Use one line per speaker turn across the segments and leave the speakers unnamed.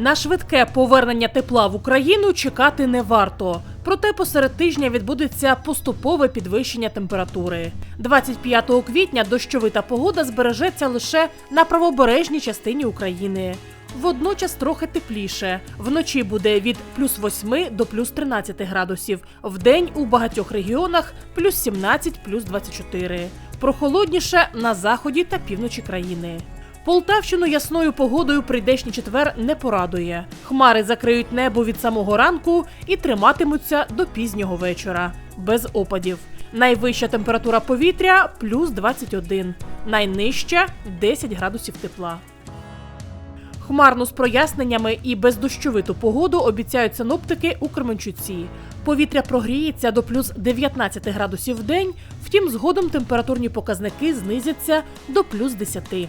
На швидке повернення тепла в Україну чекати не варто. Проте посеред тижня відбудеться поступове підвищення температури. 25 квітня дощовита погода збережеться лише на правобережній частині України. Водночас трохи тепліше. Вночі буде від плюс 8 до плюс 13 градусів. Вдень у багатьох регіонах плюс 17, плюс 24. Прохолодніше на заході та півночі країни. Полтавщину ясною погодою прийдешній четвер не порадує. Хмари закриють небо від самого ранку і триматимуться до пізнього вечора, без опадів. Найвища температура повітря плюс 21, найнижча 10 градусів тепла. Хмарну з проясненнями і бездощовиту погоду обіцяють синоптики у Кременчуці. Повітря прогріється до плюс 19 градусів в день, втім, згодом температурні показники знизяться до плюс 10.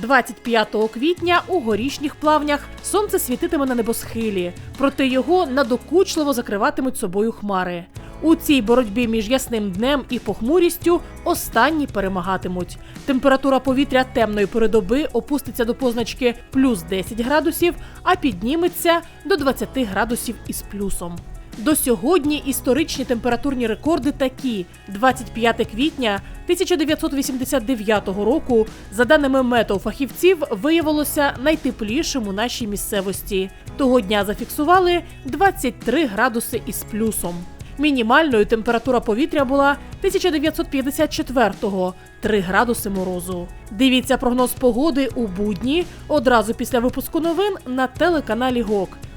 25 квітня у горішніх плавнях сонце світитиме на небосхилі, проте його надокучливо закриватимуть собою хмари. У цій боротьбі між ясним днем і похмурістю останні перемагатимуть. Температура повітря темної передоби опуститься до позначки плюс 10 градусів, а підніметься до 20 градусів із плюсом. До сьогодні історичні температурні рекорди такі: 25 квітня 1989 року, за даними метеофахівців, виявилося найтеплішим у нашій місцевості. Того дня зафіксували 23 градуси із плюсом. Мінімальною температура повітря була 1954-го – 3 градуси морозу. Дивіться прогноз погоди у будні одразу після випуску новин на телеканалі ГОК.